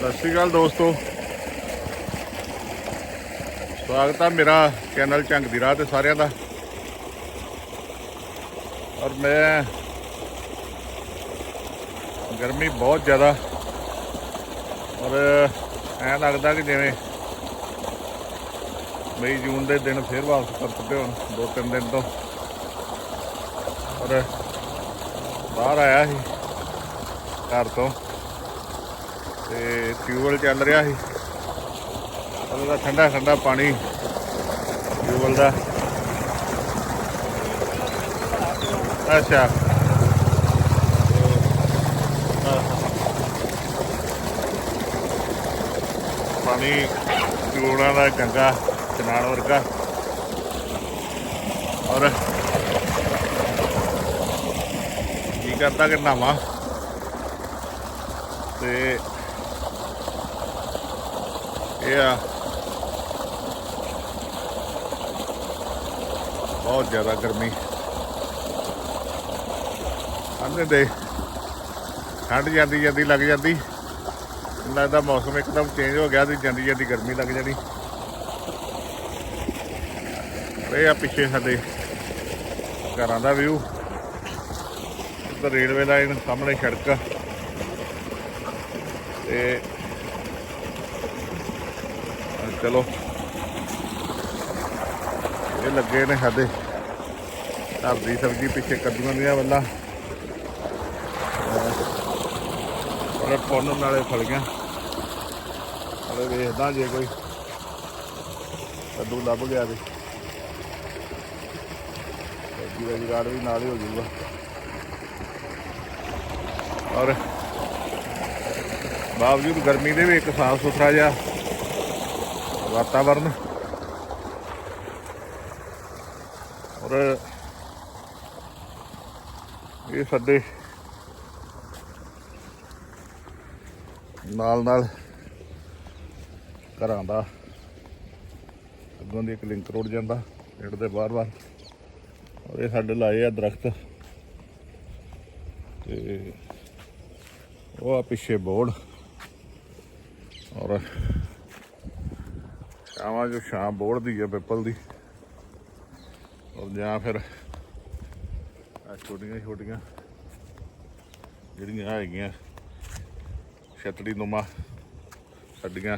ਸਤਿ ਸ਼੍ਰੀ ਅਕਾਲ ਦੋਸਤੋ। ਸਵਾਗਤ ਆ ਮੇਰਾ ਚੈਨਲ ਝੰਗ ਦੀ ਰਾਹ ਤੇ ਸਾਰਿਆਂ ਦਾ। ਔਰ ਮੈਂ ਗਰਮੀ ਬਹੁਤ ਜ਼ਿਆਦਾ। ਔਰ ਐਂ ਲੱਗਦਾ ਕਿ ਜਿਵੇਂ ਮਈ ਜੂਨ ਦੇ ਦਿਨ ਫੇਰ ਵਾਪਸ ਕਰ ਚੁੱਕੇ ਹੁਣ, ਦੋ ਤਿੰਨ ਦਿਨ ਤੋਂ। ਔਰ ਬਾਹਰ ਆਇਆ ਸੀ ਘਰ ਤੋਂ। ਤੇ ਟਿਊਬਵੈਲ ਚੱਲ ਰਿਹਾ ਸੀ। ਉਹਦਾ ਠੰਡਾ ਠੰਡਾ ਪਾਣੀ ਟਿਊਬਵੈਲ ਦਾ। ਅੱਛਾ। ਪਾਣੀ ਟਿਊਬਵੈਲਾਂ ਦਾ ਚੰਗਾ, ਚਨਾਣ ਵਰਗਾ। ਔਰ ਕੀ ਕਰਦਾ ਕਿ ਨਹਾਵਾਂ। ਤੇ ਇਹ ਬਹੁਤ ਜ਼ਿਆਦਾ ਗਰਮੀ। ਆਂਦੇ ਦੇ, ਠੰਡ ਜਾਂਦੀ ਜਾਂਦੀ ਲੱਗ ਜਾਂਦੀ। ਲੱਗਦਾ ਮੌਸਮ ਇੱਕਦਮ ਚੇਂਜ ਹੋ ਗਿਆ ਤੇ ਜਾਂਦੀ ਜਾਂਦੀ ਗਰਮੀ ਲੱਗ ਜਾਣੀ। ਇਹ ਆ ਪਿੱਛੇ ਸਾਡੇ ਘਰਾਂ ਦਾ ਵਿਊ ਉੱਧਰ ਰੇਲਵੇ ਲਾਈਨ ਸਾਹਮਣੇ ਸੜਕ। ਤੇ ਚਲੋ। ਇਹ ਲੱਗੇ ਨੇ ਸਾਡੇ। ਘਰ ਦੀ ਸਬਜ਼ੀ ਪਿੱਛੇ ਕੱਦੂਆਂ ਦੀਆਂ ਵੱਲਾਂ। ਔਰ ਪੁੰਨ ਨਾਲੇ ਫਲੀਆਂ ਹਲੇ ਵੇਖਦਾ ਜੇ ਕੋਈ ਕੱਦੂ ਲੱਭ ਗਿਆ ਤੇ। ਸਬਜ਼ੀ ਦਾ ਜੁਗਾੜ ਵੀ ਨਾਲ ਹੀ ਹੋ ਜਾਊਗਾ। ਔਰ ਬਾਵਜੂਦ ਗਰਮੀ ਦੇ ਵੀ ਇੱਕ ਸਾਫ਼ ਸੁਥਰਾ ਜਿਹਾ ਵਾਤਾਵਰਨ ਔਰ ਇਹ ਸਾਡੇ ਨਾਲ ਨਾਲ ਘਰਾਂ ਦਾ ਅੱਗੋਂ ਦੀ ਇੱਕ ਲਿੰਕ ਰੋਡ ਜਾਂਦਾ ਪਿੰਡ ਦੇ ਬਾਹਰ-ਬਾਹਰ ਔਰ ਇਹ ਸਾਡੇ ਲਾਏ ਆ ਦਰਖਤ ਤੇ ਉਹ ਆ ਪਿੱਛੇ ਬੋਰਡ ਔਰ ਸ਼ਾਮਾਂ ਜੋ ਸ਼ਾਮ ਬੋਰਡ ਦੀ ਹੈ ਪਿੱਪਲ ਦੀ। ਔਰ ਜਾਂ ਫਿਰ ਆ ਛੋਟੀਆਂ ਛੋਟੀਆਂ ਜਿਹੜੀਆਂ ਹੈਗੀਆਂ ਛਤੜੀ ਨੁਮਾ ਸਾਡੀਆਂ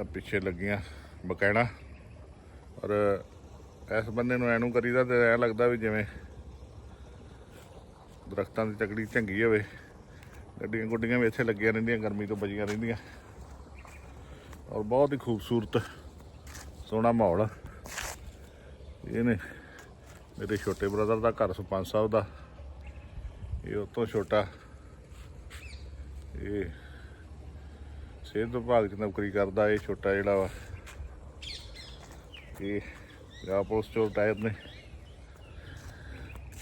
ਆ ਪਿੱਛੇ ਲੱਗੀਆਂ ਬਕੈਣਾ। ਔਰ ਇਸ ਬੰਦੇ ਨੂੰ ਐਨੂੰ ਕਰੀਦਾ ਤੇ ਐ ਲੱਗਦਾ ਵੀ ਜਿਵੇਂ ਦਰਖਤਾਂ ਦੀ ਤਕੜੀ ਚੰਗੀ ਹੋਵੇ। ਗੱਡੀਆਂ ਗੁੱਡੀਆਂ ਵੀ ਇੱਥੇ ਲੱਗੀਆਂ ਰਹਿੰਦੀਆਂ, ਗਰਮੀ ਤੋਂ ਬਚੀਆਂ ਰਹਿੰਦੀਆਂ। ਔਰ ਬਹੁਤ ਹੀ ਖੂਬਸੂਰਤ ਸੋਹਣਾ ਮਾਹੌਲ ਆ। ਇਹ ਨੇ ਮੇਰੇ ਛੋਟੇ ਬ੍ਰਦਰ ਦਾ ਘਰ, ਸਰਪੰਚ ਸਾਹਿਬ ਦਾ। ਇਹ ਉਹ ਛੋਟਾ। ਇਹ ਸਿਹਤ ਵਿਭਾਗ 'ਚ ਨੌਕਰੀ ਕਰਦਾ, ਇਹ ਛੋਟਾ ਜਿਹੜਾ ਵਾ। ਇਹ ਪੰਜਾਬ ਪੁਲਿਸ ਚੋਂ ਰਿਟਾਇਰ ਨੇ।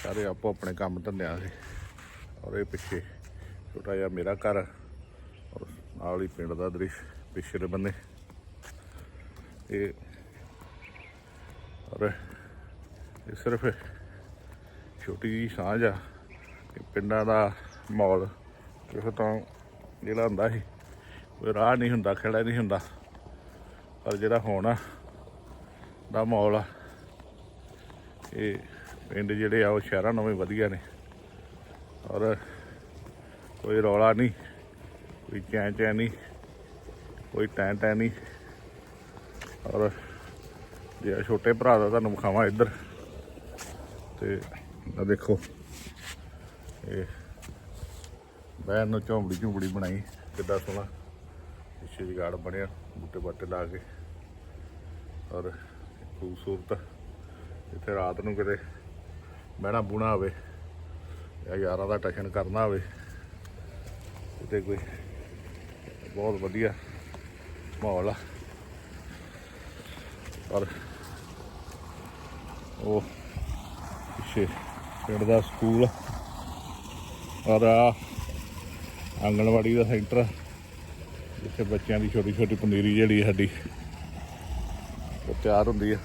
ਸਾਰੇ ਆਪੋ ਆਪਣੇ ਕੰਮ ਧੰਦਿਆਂ ਸੀ ਔਰ ਇਹ ਪਿੱਛੇ ਛੋਟਾ ਜਿਹਾ ਮੇਰਾ ਘਰ ਔਰ ਨਾਲ ਹੀ ਪਿੰਡ ਦਾ ਦ੍ਰਿਸ਼, ਪਿੱਛੇ ਬੰਨੇ। ਇਹ ਔਰ ਇਹ ਸਿਰਫ ਛੋਟੀ ਜਿਹੀ ਸਾਂਝ ਆ ਕਿ ਪਿੰਡਾਂ ਦਾ ਮਾਹੌਲ ਕਿਸੇ ਤੋਂ ਜਿਹੜਾ ਹੁੰਦਾ ਸੀ, ਕੋਈ ਰਾਹ ਨਹੀਂ ਹੁੰਦਾ, ਖੜਾ ਨਹੀਂ ਹੁੰਦਾ। ਪਰ ਜਿਹੜਾ ਹੋਣਾ ਦਾ ਮਾਹੌਲ ਆ, ਇਹ ਪਿੰਡ ਜਿਹੜੇ ਆ ਉਹ ਸ਼ਹਿਰਾਂ ਨਾਲੋਂ ਵੀ ਵਧੀਆ ਨੇ। ਔਰ ਕੋਈ ਰੌਲਾ ਨਹੀਂ, ਕੋਈ ਚੈਂ ਚੈਂ ਨਹੀਂ, ਕੋਈ ਟੈਂ ਟੈਂ ਨਹੀਂ। ਔਰ ਜੇ ਛੋਟੇ ਭਰਾ ਦਾ ਤੁਹਾਨੂੰ ਵਿਖਾਵਾਂ ਇੱਧਰ, ਤੇ ਆ ਦੇਖੋ, ਇਹ ਬੈਨ ਨੂੰ ਝੌਂਬੜੀ ਝੁੰਬੜੀ ਬਣਾਈ ਕਿੱਦਾਂ ਸੋਹਣਾ। ਪਿੱਛੇ ਜਗਾੜ ਬਣਿਆ, ਬੂਟੇ ਬਾਟੇ ਲਾ ਕੇ। ਔਰ ਖੂਬਸੂਰਤ, ਇੱਥੇ ਰਾਤ ਨੂੰ ਕਿਤੇ ਬਹਿਣਾ ਬੂਣਾ ਹੋਵੇ ਜਾਂ ਯਾਰਾਂ ਦਾ ਟਸ਼ਨ ਕਰਨਾ ਹੋਵੇ ਕਿਤੇ ਕੋਈ। ਬਹੁਤ ਵਧੀਆ ਮਾਹੌਲ ਆ। ਪਰ ਉਹ ਪਿੱਛੇ ਪਿੰਡ ਦਾ ਸਕੂਲ ਔਰ ਆ ਆਂਗਣਵਾੜੀ ਦਾ ਸੈਂਟਰ ਜਿੱਥੇ ਬੱਚਿਆਂ ਦੀ ਛੋਟੀ ਛੋਟੀ ਪਨੀਰੀ ਜਿਹੜੀ ਸਾਡੀ, ਉਹ ਤਿਆਰ ਹੁੰਦੀ ਆ।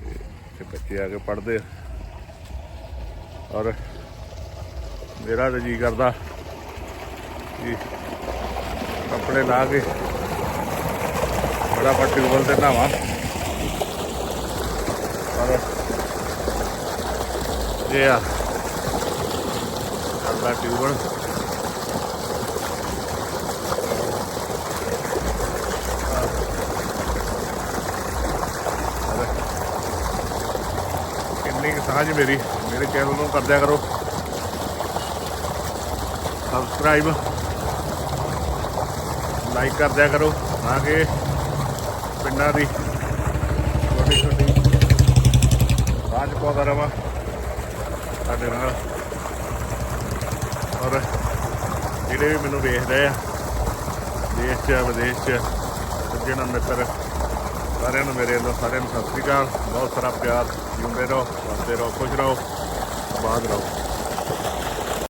ਤੇ ਇੱਥੇ ਬੱਚੇ ਆ ਕੇ ਪੜ੍ਹਦੇ ਆ। ਔਰ ਮੇਰਾ ਤਾਂ ਜੀ ਕਰਦਾ ਕਿ ਕੱਪੜੇ ਲਾ ਕੇ ਬੜਾ ਪੱਟੀ ਟਿਊਬਲ ਤੇ ਨਹਾਵਾਂ। ਪਰ ਇਹ ਆ ਕਰਦਾ ਟਿਊਬਲ ਕਿੰਨੀ ਕੁ ਸਾਂਝ ਮੇਰੀ, ਮੇਰੇ ਚੈਨਲ ਨੂੰ ਕਰਦਿਆ ਕਰੋ। ਸਬਸਕ੍ਰਾਈਬ ਲਾਈਕ ਕਰ ਦਿਆ ਕਰੋ ਤਾਂ ਕਿ ਪਿੰਡਾਂ ਦੀ ਛੋਟੀ ਛੋਟੀ ਸਾਂਝ ਪਾਉਂਦਾ ਰਵਾਂ ਸਾਡੇ ਨਾਲ। ਔਰ ਜਿਹੜੇ ਵੀ ਮੈਨੂੰ ਵੇਖਦੇ ਆ, ਦੇਸ਼ 'ਚ, ਵਿਦੇਸ਼ 'ਚ ਸੱਜਣ ਮਿੱਤਰ ਸਾਰਿਆਂ ਨੂੰ ਮੇਰੇ ਵੱਲੋਂ ਸਾਰਿਆਂ ਨੂੰ ਸਤਿ ਸ੍ਰੀ ਅਕਾਲ। ਬਹੁਤ ਸਾਰਾ ਪਿਆਰ, ਜਿਉਂਦੇ ਰਹੋ ਵਸਦੇ ਰਹੋ, ਖੁਸ਼ ਰਹੋ ਆਬਾਦ ਰਹੋ।